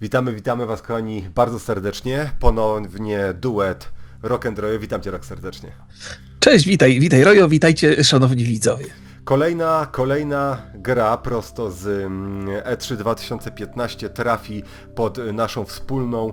Witamy, witamy Was kochani bardzo serdecznie. Ponownie duet Rock and. Witam Cię tak serdecznie. Cześć, witaj, witaj Rojo, witajcie szanowni widzowie. Kolejna, kolejna gra prosto z mm, E3 2015 trafi pod naszą wspólną e,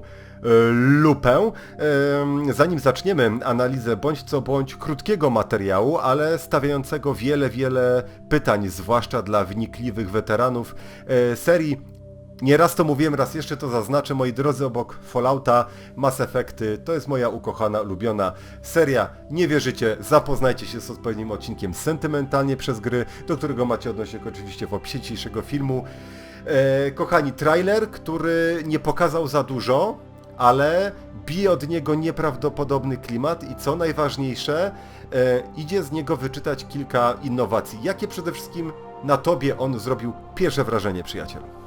lupę. Em, Zanim zaczniemy analizę bądź co bądź krótkiego materiału, ale stawiającego wiele, wiele pytań, zwłaszcza dla wnikliwych weteranów e, serii Nieraz to mówiłem, raz jeszcze to zaznaczę, moi drodzy, obok Fallouta, Mass Effecty, to jest moja ukochana, ulubiona seria. Nie wierzycie, zapoznajcie się z odpowiednim odcinkiem sentymentalnie przez gry, do którego macie odnośnik oczywiście w opisie dzisiejszego filmu. E, kochani, trailer, który nie pokazał za dużo, ale bije od niego nieprawdopodobny klimat i co najważniejsze, e, idzie z niego wyczytać kilka innowacji. Jakie przede wszystkim na tobie on zrobił pierwsze wrażenie, przyjacielu?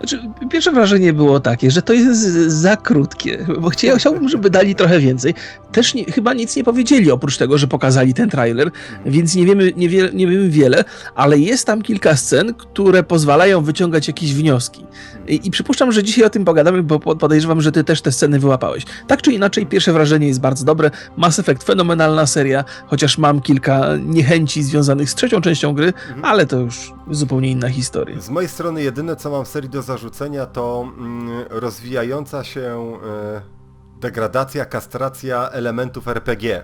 Znaczy, pierwsze wrażenie było takie, że to jest za krótkie, bo chcia- chciałbym, żeby dali trochę więcej. Też nie, chyba nic nie powiedzieli, oprócz tego, że pokazali ten trailer, więc nie wiemy, nie, wie, nie wiemy wiele, ale jest tam kilka scen, które pozwalają wyciągać jakieś wnioski. I, I przypuszczam, że dzisiaj o tym pogadamy, bo po- podejrzewam, że ty też te sceny wyłapałeś. Tak czy inaczej, pierwsze wrażenie jest bardzo dobre. Mass Effect fenomenalna seria, chociaż mam kilka niechęci związanych z trzecią częścią gry, ale to już zupełnie inna historia. Z mojej strony jedyne co mam w serii do zarzucenia to mm, rozwijająca się e, degradacja, kastracja elementów RPG.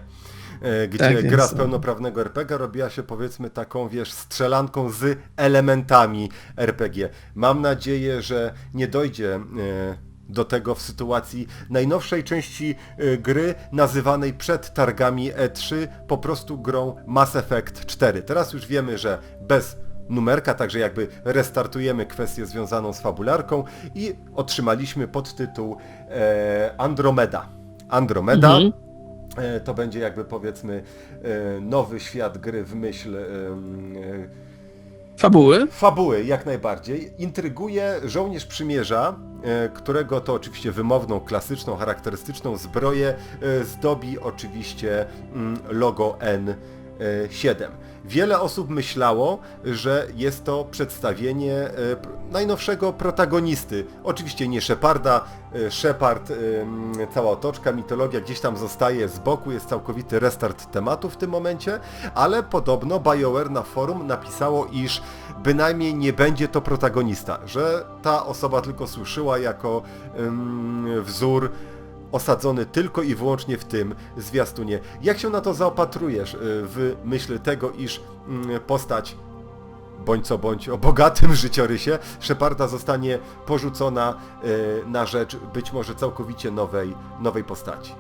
e, Gdzie Tak gra z no. pełnoprawnego RPG robiła się powiedzmy taką, wiesz, strzelanką z elementami RPG. Mam nadzieję, że nie dojdzie e, do tego w sytuacji najnowszej części gry nazywanej przed targami E3 po prostu grą Mass Effect 4. Teraz już wiemy, że bez numerka, także jakby restartujemy kwestię związaną z fabularką i otrzymaliśmy podtytuł e, Andromeda. Andromeda Mhm. e, to będzie jakby powiedzmy e, nowy świat gry w myśl em, e, Fabuły? Fabuły, jak najbardziej. Intryguje żołnierz przymierza, e, którego to oczywiście wymowną, klasyczną, charakterystyczną zbroję e, zdobi oczywiście mm, logo N7. Wiele osób myślało, że jest to przedstawienie e, najnowszego protagonisty. Oczywiście nie Sheparda, e, Shepard, e, cała otoczka, mitologia gdzieś tam zostaje z boku, jest całkowity restart tematu w tym momencie, ale podobno BioWare na forum napisało, iż bynajmniej nie będzie to protagonista, że ta osoba tylko służyła jako wzór osadzony tylko i wyłącznie w tym zwiastunie. Jak się na to zaopatrujesz y, w myśl tego, iż mm, postać bądź co bądź o bogatym życiorysie Sheparda zostanie porzucona y, na rzecz być może całkowicie nowej, nowej postaci.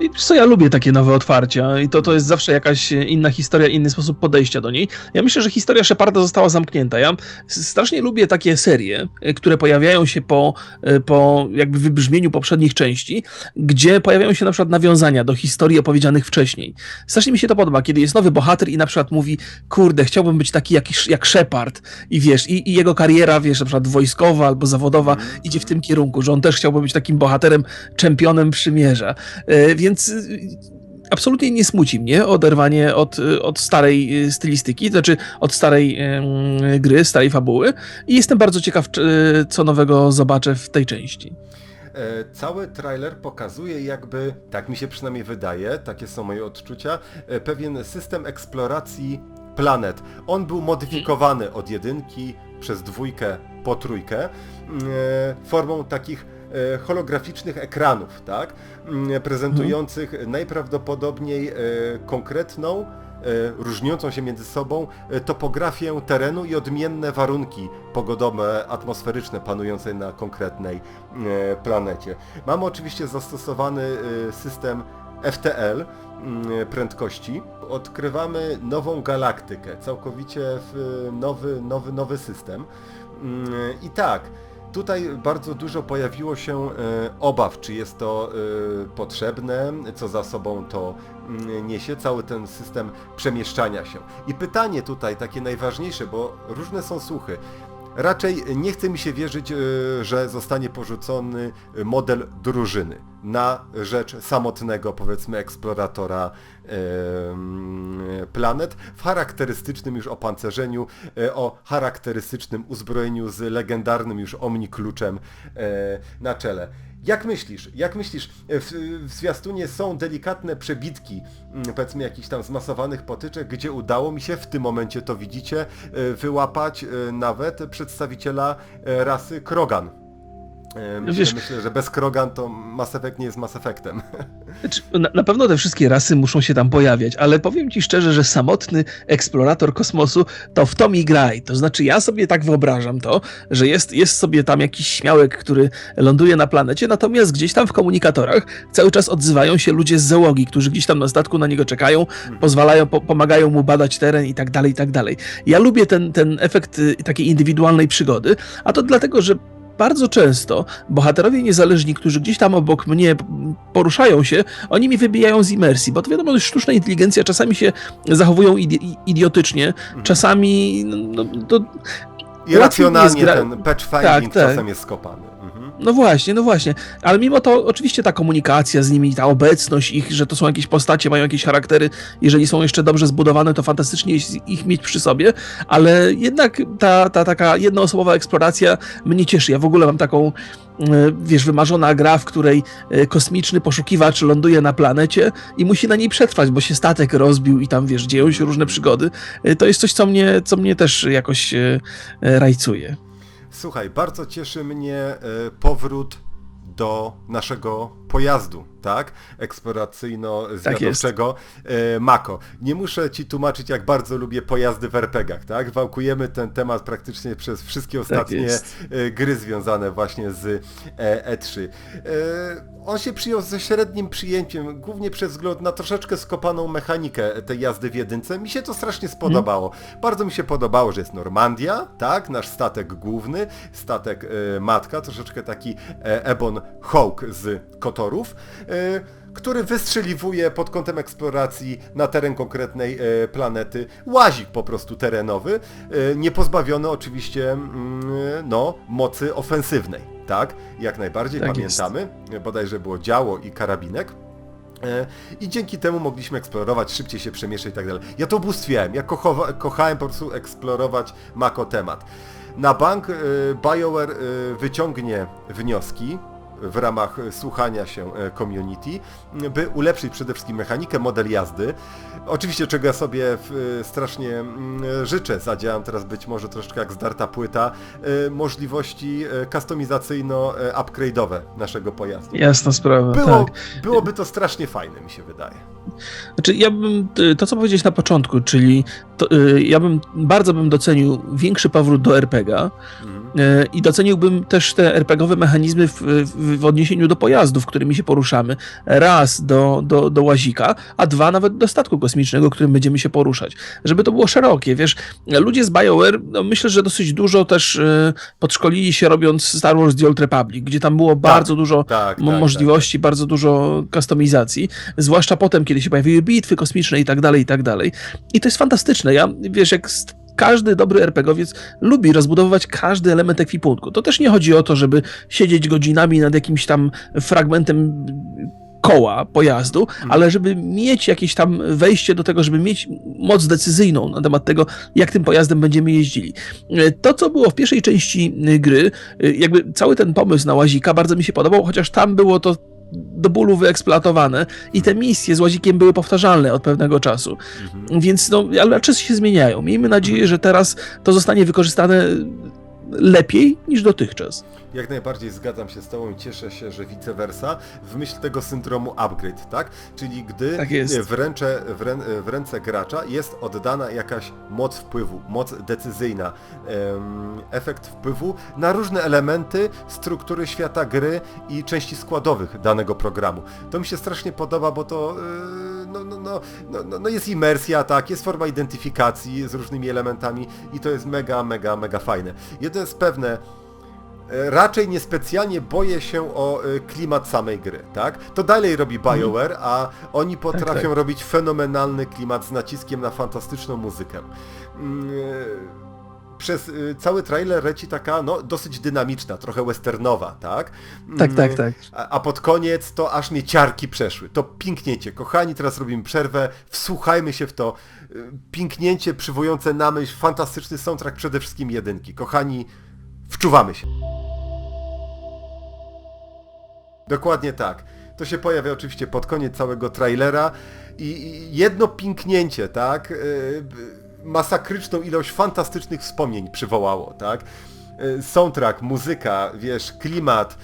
I co, ja lubię takie nowe otwarcia i to, to jest zawsze jakaś inna historia, inny sposób podejścia do niej. Ja myślę, że historia Sheparda została zamknięta. Ja strasznie lubię takie serie, y, które pojawiają się po, y, po jakby wybrzmieniu poprzednich części, gdzie pojawiają się na przykład nawiązania do historii opowiedzianych wcześniej. Strasznie mi się to podoba, kiedy jest nowy bohater i na przykład mówi, kurde, chciałbym być taki jak, jak Shepard i wiesz, i, i jego kariera, wiesz, na przykład wojskowa albo zawodowa idzie w tym kierunku, że on też chciałby być takim bohaterem, czempionem przymierza. E, Więc y, absolutnie nie smuci mnie oderwanie od, y, od starej y, stylistyki, to znaczy od starej gry, starej fabuły i jestem bardzo ciekaw, co nowego zobaczę w tej części. E, Cały trailer pokazuje jakby, tak mi się przynajmniej wydaje, takie są moje odczucia, e, pewien system eksploracji planet. On był modyfikowany od jedynki przez dwójkę po trójkę e, formą takich holograficznych ekranów, tak? Mm, Prezentujących najprawdopodobniej e, konkretną e, różniącą się między sobą e, topografię terenu i odmienne warunki pogodowe, atmosferyczne panujące na konkretnej e, planecie. Mamy oczywiście zastosowany e, system FTL mm, prędkości. Odkrywamy nową galaktykę, całkowicie nowy, nowy, nowy system. Mm, I tak, Tutaj bardzo dużo pojawiło się e, obaw, czy jest to e, potrzebne, co za sobą to mm, niesie, cały ten system przemieszczania się. I pytanie tutaj, takie najważniejsze, bo różne są słuchy. Raczej nie chce mi się wierzyć, e, że zostanie porzucony model drużyny. na rzecz samotnego, powiedzmy, eksploratora planet w charakterystycznym już opancerzeniu, e, o charakterystycznym uzbrojeniu z legendarnym już omnikluczem e, na czele. Jak myślisz, jak myślisz, w, w zwiastunie są delikatne przebitki, mm, powiedzmy jakichś tam zmasowanych potyczek, gdzie udało mi się, w tym momencie to widzicie, e, wyłapać e, nawet przedstawiciela e, rasy Krogan. Myślę, Wiesz- myślę, że bez Krogan to Mass Effect nie jest Mass Effectem. Znaczy, Na, na pewno te wszystkie rasy muszą się tam pojawiać, ale powiem ci szczerze, że samotny eksplorator kosmosu to w to mi graj. To znaczy ja sobie tak wyobrażam to, że jest, jest sobie tam jakiś śmiałek, który ląduje na planecie, natomiast gdzieś tam w komunikatorach cały czas odzywają się ludzie z załogi, którzy gdzieś tam na statku na niego czekają, pozwalają, po, pomagają mu badać teren i tak dalej, i tak dalej. Ja lubię ten, ten efekt y, takiej indywidualnej przygody, a to dlatego, że bardzo często bohaterowie niezależni, którzy gdzieś tam obok mnie poruszają się, oni mi wybijają z imersji, bo to wiadomo, że sztuczna inteligencja czasami się zachowują idi- idiotycznie, czasami no, to, Irracjonalnie ten patch finding Tak, tak. czasem jest skopany. No właśnie, no właśnie, ale mimo to oczywiście ta komunikacja z nimi, ta obecność ich, że to są jakieś postacie, mają jakieś charaktery, jeżeli są jeszcze dobrze zbudowane, to fantastycznie ich mieć przy sobie, ale jednak ta, ta taka jednoosobowa eksploracja mnie cieszy. Ja w ogóle mam taką, e, wiesz, wymarzona gra, w której e, kosmiczny poszukiwacz ląduje na planecie i musi na niej przetrwać, bo się statek rozbił i tam, wiesz, dzieją się różne przygody. E, To jest coś, co mnie, co mnie też jakoś rajcuje. Słuchaj, bardzo cieszy mnie e, powrót do naszego pojazdu, tak? Eksploracyjno-zwiadowczego e, Mako. Nie muszę ci tłumaczyć, jak bardzo lubię pojazdy w RPGach, tak? Wałkujemy ten temat praktycznie przez wszystkie ostatnie jest. e, gry związane właśnie z e, E3. E, On się przyjął ze średnim przyjęciem, głównie przez wzgląd na troszeczkę skopaną mechanikę tej jazdy w jedynce. Mi się to strasznie spodobało. Bardzo mi się podobało, że jest Normandia, tak? Nasz statek główny, statek matka, troszeczkę taki Ebon Hawk z Kotorów. E, który wystrzeliwuje pod kątem eksploracji na teren konkretnej e, planety. Łazik po prostu terenowy, e, niepozbawiony oczywiście mm, no, mocy ofensywnej, tak? Jak najbardziej Tak jest. pamiętamy. E, Bodajże było działo i karabinek. I dzięki temu mogliśmy eksplorować, szybciej się przemieszczać i tak dalej. Ja to ubóstwiałem, ja kochałem po prostu eksplorować Mako temat. Na bank BioWare wyciągnie wnioski w ramach e, słuchania się e, community, by ulepszyć przede wszystkim mechanikę, model jazdy. Oczywiście czego ja sobie e, strasznie mm, życzę, zadziałam teraz być może troszeczkę jak zdarta płyta, możliwości e, customizacyjno-upgrade'owe naszego pojazdu. Jasna sprawa, Było, tak. byłoby to strasznie fajne, mi się wydaje. Znaczy, ja bym, to co powiedziałeś na początku, czyli to, ja bym, bardzo bym docenił większy powrót do RPGa Mhm. Y, i doceniłbym też te RPGowe mechanizmy w, w, w odniesieniu do pojazdów, którymi się poruszamy. Raz do, do, do łazika, a dwa nawet do statku kosmicznego, którym będziemy się poruszać. Żeby to było szerokie, wiesz, ludzie z BioWare, no myślę, że dosyć dużo też y, podszkolili się robiąc Star Wars The Old Republic, gdzie tam było bardzo dużo Tak, mo- tak, możliwości, bardzo dużo kustomizacji, zwłaszcza potem, kiedy się pojawiły bitwy kosmiczne i tak dalej, i tak dalej. I to jest fantastyczne. Ja, wiesz, jak każdy dobry RPGowiec lubi rozbudowywać każdy element ekwipunku. To też nie chodzi o to, żeby siedzieć godzinami nad jakimś tam fragmentem koła pojazdu, ale żeby mieć jakieś tam wejście do tego, żeby mieć moc decyzyjną na temat tego, jak tym pojazdem będziemy jeździli. E, To, co było w pierwszej części gry, y, jakby cały ten pomysł na łazika bardzo mi się podobał, chociaż tam było to do bólu wyeksploatowane i te misje z łazikiem były powtarzalne od pewnego czasu. Mhm. Więc no, ale czasy się zmieniają. Miejmy nadzieję, że teraz to zostanie wykorzystane lepiej niż dotychczas. Jak najbardziej zgadzam się z Tobą i cieszę się, że vice versa, w myśl tego syndromu upgrade, tak? Czyli gdy Tak w, ręcze, w, rę, w ręce gracza jest oddana jakaś moc wpływu, moc decyzyjna, em, efekt wpływu na różne elementy struktury świata gry i części składowych danego programu. To mi się strasznie podoba, bo to yy, no, no, no, no, no, jest imersja, tak, jest forma identyfikacji z różnymi elementami i to jest mega, mega, mega fajne. Jedno jest pewne, raczej niespecjalnie boję się o e, klimat samej gry, tak? To dalej robi BioWare, a oni potrafią tak. robić fenomenalny klimat z naciskiem na fantastyczną muzykę. Mm, e, przez cały trailer leci taka, no, dosyć dynamiczna, trochę westernowa, tak? Tak, tak, Mm, tak. A, a pod koniec to aż mnie ciarki przeszły. To pięknięcie. Kochani, teraz robimy przerwę, wsłuchajmy się w to. Pięknięcie przywołujące na myśl, fantastyczny soundtrack, przede wszystkim jedynki. Kochani, wczuwamy się. Dokładnie tak. To się pojawia oczywiście pod koniec całego trailera i jedno pięknięcie, tak, b- masakryczną ilość fantastycznych wspomnień przywołało, tak. Y, Soundtrack, muzyka, wiesz, klimat,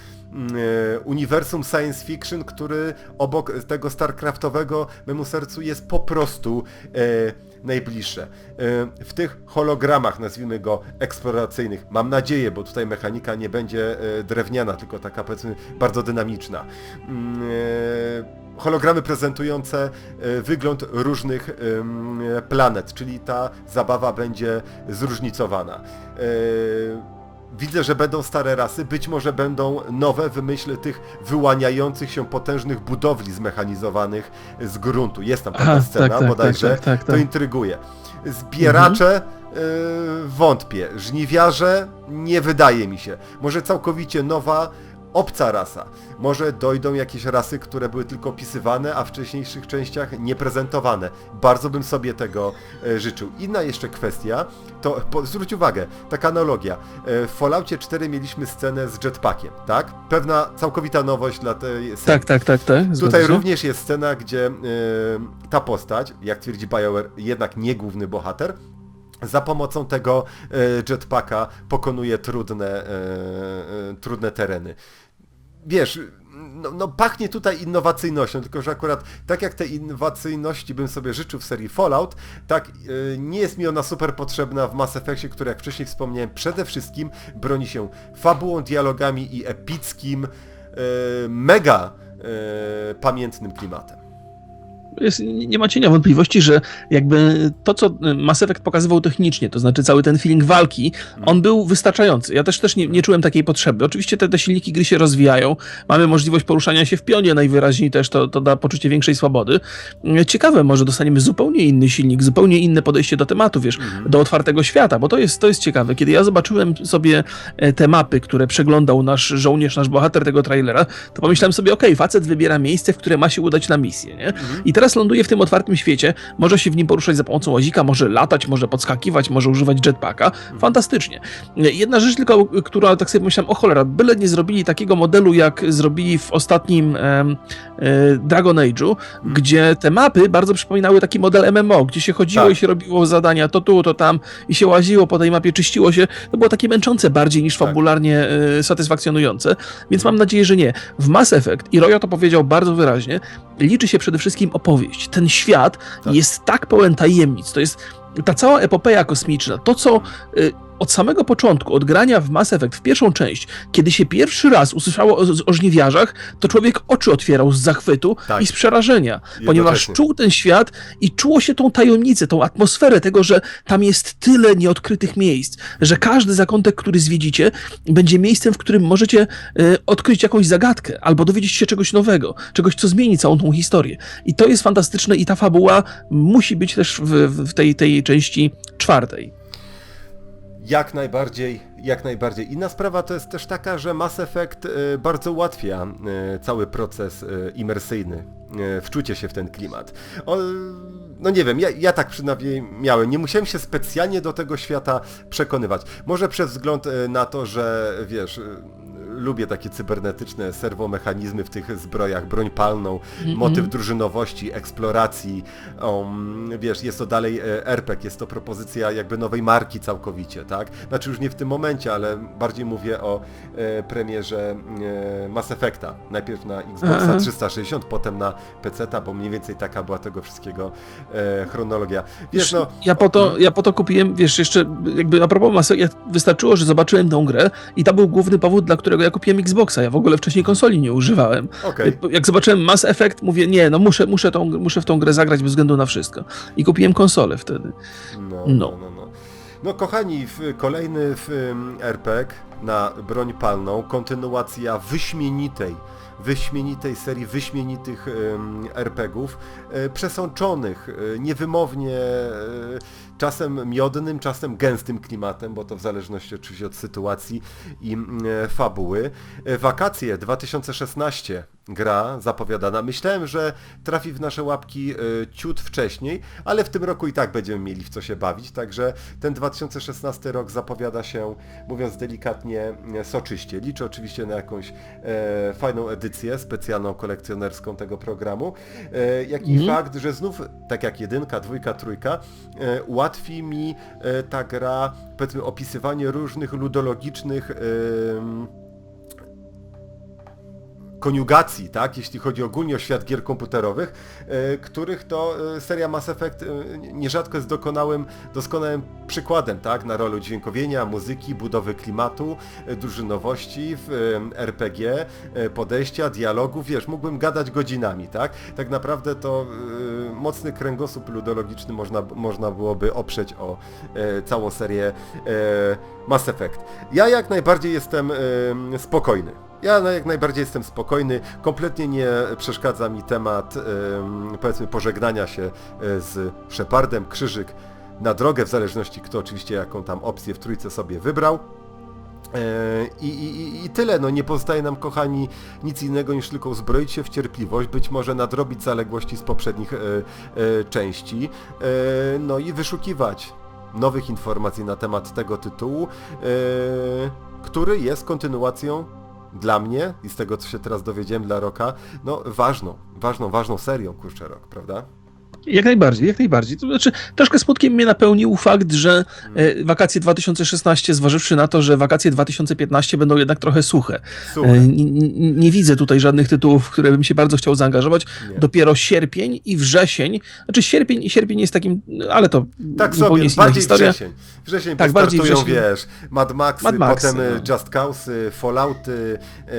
y, uniwersum science fiction, który obok tego StarCraftowego memu sercu jest po prostu najbliższe. Y, W tych hologramach, nazwijmy go eksploracyjnych, mam nadzieję, bo tutaj mechanika nie będzie y, drewniana, tylko taka powiedzmy bardzo dynamiczna. Y, Hologramy prezentujące wygląd różnych planet, czyli ta zabawa będzie zróżnicowana. Widzę, że będą stare rasy, być może będą nowe w myśl tych wyłaniających się potężnych budowli zmechanizowanych z gruntu. Jest tam taka Aha, scena tak, tak, bodajże, tak, tak, tak, to tak. intryguje. Zbieracze y, wątpię, żniwiarze nie wydaje mi się. Może całkowicie nowa, obca rasa. Może dojdą jakieś rasy, które były tylko opisywane, a w wcześniejszych częściach nie prezentowane. Bardzo bym sobie tego e, życzył. Inna jeszcze kwestia, to po, zwróć uwagę, taka analogia. E, w Falloutie 4 mieliśmy scenę z jetpackiem, tak? Pewna całkowita nowość dla tej serii. Tak, tak, tak, tak. Tutaj się. również jest scena, gdzie e, ta postać, jak twierdzi BioWare, jednak nie główny bohater, za pomocą tego e, jetpacka pokonuje trudne, e, e, trudne tereny. Wiesz, no, no pachnie tutaj innowacyjnością, tylko że akurat tak jak tej innowacyjności bym sobie życzył w serii Fallout, tak nie jest mi ona super potrzebna w Mass Effectie, który jak wcześniej wspomniałem, przede wszystkim broni się fabułą, dialogami i epickim, mega pamiętnym klimatem. Jest, nie ma cienia wątpliwości, że jakby to, co Mass Effect pokazywał technicznie, to znaczy cały ten feeling walki, on był wystarczający. Ja też też nie, nie czułem takiej potrzeby. Oczywiście te, te silniki gry się rozwijają, mamy możliwość poruszania się w pionie najwyraźniej też, to, to da poczucie większej swobody. Ciekawe, może dostaniemy zupełnie inny silnik, zupełnie inne podejście do tematu, wiesz, do otwartego świata, bo to jest, to jest ciekawe. Kiedy ja zobaczyłem sobie e, te mapy, które przeglądał nasz żołnierz, nasz bohater tego trailera, to pomyślałem sobie, okej, facet wybiera miejsce, w które ma się udać na misję, nie? I teraz ląduje w tym otwartym świecie, może się w nim poruszać za pomocą łazika, może latać, może podskakiwać, może używać jetpacka. Fantastycznie. Jedna rzecz tylko, która tak sobie myślałem, o cholera, byle nie zrobili takiego modelu, jak zrobili w ostatnim em, e, Dragon Age'u, gdzie te mapy bardzo przypominały taki model MMO, gdzie się chodziło Tak. i się robiło zadania to tu, to tam i się łaziło po tej mapie, czyściło się. To było takie męczące bardziej niż Tak. fabularnie e, satysfakcjonujące, więc mam nadzieję, że nie. W Mass Effect, i Royo to powiedział bardzo wyraźnie, liczy się przede wszystkim opowieść. Ten świat Tak. jest tak pełen tajemnic, to jest ta cała epopeja kosmiczna, to co y, od samego początku, od grania w Mass Effect, w pierwszą część, kiedy się pierwszy raz usłyszało o, o żniwiarzach, to człowiek oczy otwierał z zachwytu Tak. i z przerażenia, ponieważ czuł ten świat i czuło się tą tajemnicę, tą atmosferę tego, że tam jest tyle nieodkrytych miejsc, że każdy zakątek, który zwiedzicie, będzie miejscem, w którym możecie y, odkryć jakąś zagadkę albo dowiedzieć się czegoś nowego, czegoś, co zmieni całą tą historię. I to jest fantastyczne i ta fabuła musi być też w, w tej, tej części czwartej. Jak najbardziej, jak najbardziej. Inna sprawa to jest też taka, że Mass Effect e, bardzo ułatwia e, cały proces e, imersyjny, wczucie się w ten klimat. No nie wiem, ja, ja tak przynajmniej miałem. Nie musiałem się specjalnie do tego świata przekonywać. Może przez wzgląd na to, że wiesz, lubię takie cybernetyczne serwomechanizmy w tych zbrojach, broń palną, motyw drużynowości, eksploracji, um, wiesz, jest to dalej e, RPG, jest to propozycja jakby nowej marki całkowicie, tak? Znaczy już nie w tym momencie, ale bardziej mówię o e, premierze e, Mass Effecta. Najpierw na Xboxa Aha. 360, potem na PC-ta, bo mniej więcej taka była tego wszystkiego e, chronologia. Wiesz, no... ja, po to, ja po to kupiłem, wiesz, jeszcze jakby a propos Mass Effect, wystarczyło, że zobaczyłem tą grę i to był główny powód, dla którego ja kupiłem Xboxa. Ja w ogóle wcześniej konsoli nie używałem. Okej. Jak zobaczyłem Mass Effect, mówię, nie, no muszę, muszę, tą, muszę w tą grę zagrać bez względu na wszystko. I kupiłem konsolę wtedy. No, No. no, no, no. No kochani, kolejny RPG na broń palną, kontynuacja wyśmienitej, wyśmienitej serii wyśmienitych RPGów, y, przesączonych, y, niewymownie y, czasem miodnym, czasem gęstym klimatem, bo to w zależności oczywiście od sytuacji i mm, e, fabuły. E, Wakacje 2016 gra zapowiadana. Myślałem, że trafi w nasze łapki e, ciut wcześniej, ale w tym roku i tak będziemy mieli w co się bawić, także ten 2016 rok zapowiada się, mówiąc delikatnie, soczyście. Liczę oczywiście na jakąś e, fajną edycję specjalną, kolekcjonerską tego programu, e, jak i Mhm. fakt, że znów, tak jak jedynka, dwójka, trójka, e, ułatwi mi e, ta gra, powiedzmy, opisywanie różnych ludologicznych koniugacji, tak, jeśli chodzi ogólnie o świat gier komputerowych, e, których to e, seria Mass Effect e, nierzadko jest dokonałym, doskonałym przykładem, tak, na rolę dźwiękowienia, muzyki, budowy klimatu, drużynowości w RPG, podejścia, dialogów, wiesz, mógłbym gadać godzinami, tak, tak naprawdę to mocny kręgosłup ludologiczny można, można byłoby oprzeć o całą serię Mass Effect. Ja jak najbardziej jestem spokojny. Ja jak najbardziej jestem spokojny, kompletnie nie przeszkadza mi temat, em, powiedzmy, pożegnania się e, z Shepardem, Krzyżyk na drogę, w zależności kto oczywiście jaką tam opcję w trójce sobie wybrał. E, I, i, i- tyle, no nie pozostaje nam kochani nic innego niż tylko uzbroić się w cierpliwość, być może nadrobić zaległości z poprzednich e, części, no i wyszukiwać nowych informacji na temat tego tytułu, który jest kontynuacją dla mnie i z tego co się teraz dowiedziałem dla Roka, no ważną, ważną, ważną serią kurczę rok, prawda? Jak najbardziej, jak najbardziej. To znaczy, troszkę smutkiem mnie napełnił fakt, że e, wakacje 2016, zważywszy na to, że wakacje 2015 będą jednak trochę suche. Super. E, n- n- nie widzę tutaj żadnych tytułów, w które bym się bardzo chciał zaangażować. Nie. Dopiero sierpień i wrzesień. Znaczy sierpień i sierpień jest takim, ale to Tak sobie, jest bardziej historia. wrzesień. Wrzesień Tak, bardziej wrzesień. wiesz, Mad Maxy, Mad Maxy, potem no. no. Just Cause'y, Fallouty, e,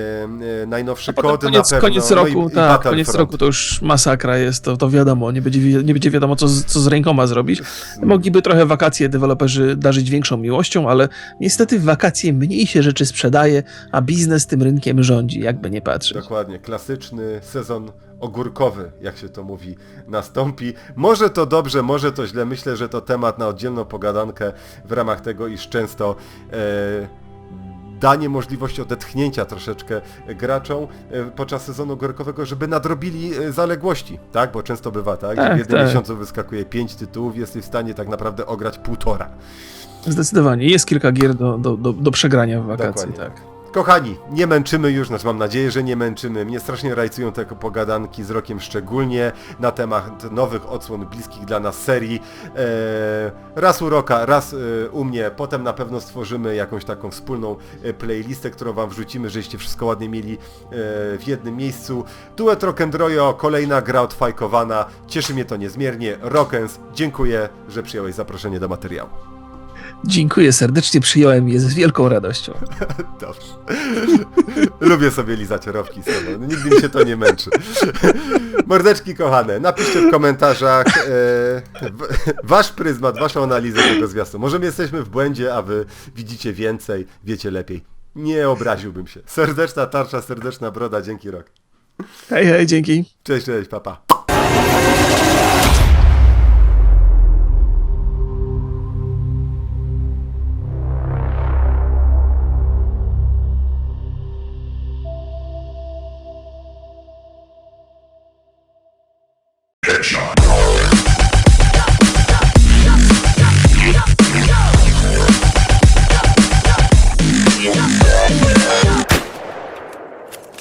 e, najnowszy kod koniec, na pewno, koniec no roku, i, i tak, Battlefront. koniec roku to już masakra jest, to, to wiadomo, nie będzie, wi- nie będzie wiadomo, co z, co z rękoma zrobić. Mogliby trochę wakacje deweloperzy darzyć większą miłością, ale niestety w wakacje mniej się rzeczy sprzedaje, a biznes tym rynkiem rządzi, jakby nie patrzeć. Dokładnie, klasyczny sezon ogórkowy, jak się to mówi, nastąpi. Może to dobrze, może to źle. Myślę, że to temat na oddzielną pogadankę w ramach tego, iż często e, danie możliwości odetchnięcia troszeczkę graczom e, podczas sezonu ogórkowego, żeby nadrobili e, zaległości, tak? Bo często bywa tak, że Tak, w jednym tak. miesiącu wyskakuje pięć tytułów, jesteś w stanie tak naprawdę ograć półtora. Zdecydowanie, jest kilka gier do, do, do, do przegrania w wakacje, Dokładnie. tak. Kochani, nie męczymy już, znaczy mam nadzieję, że nie męczymy. Mnie strasznie rajcują te pogadanki z rokiem szczególnie na temat nowych odsłon bliskich dla nas serii. Eee, raz u roka, raz e, u mnie, potem na pewno stworzymy jakąś taką wspólną e, playlistę, którą wam wrzucimy, żeście wszystko ładnie mieli e, w jednym miejscu. Duet Rock'n'Royo, kolejna gra odfajkowana. Cieszy mnie to niezmiernie. Rockens, dziękuję, że przyjąłeś zaproszenie do materiału. Dziękuję serdecznie, przyjąłem je z wielką radością. Dobrze. Lubię sobie lizać rowki z tobą. Nigdy mi się to nie męczy. Mordeczki kochane, napiszcie w komentarzach e, w- wasz pryzmat, waszą analizę tego zwiastu. Może my jesteśmy w błędzie, a wy widzicie więcej, wiecie lepiej. Nie obraziłbym się. Serdeczna tarcza, serdeczna broda, dzięki rok. Hej, hej, dzięki. Cześć, cześć, papa. Pa.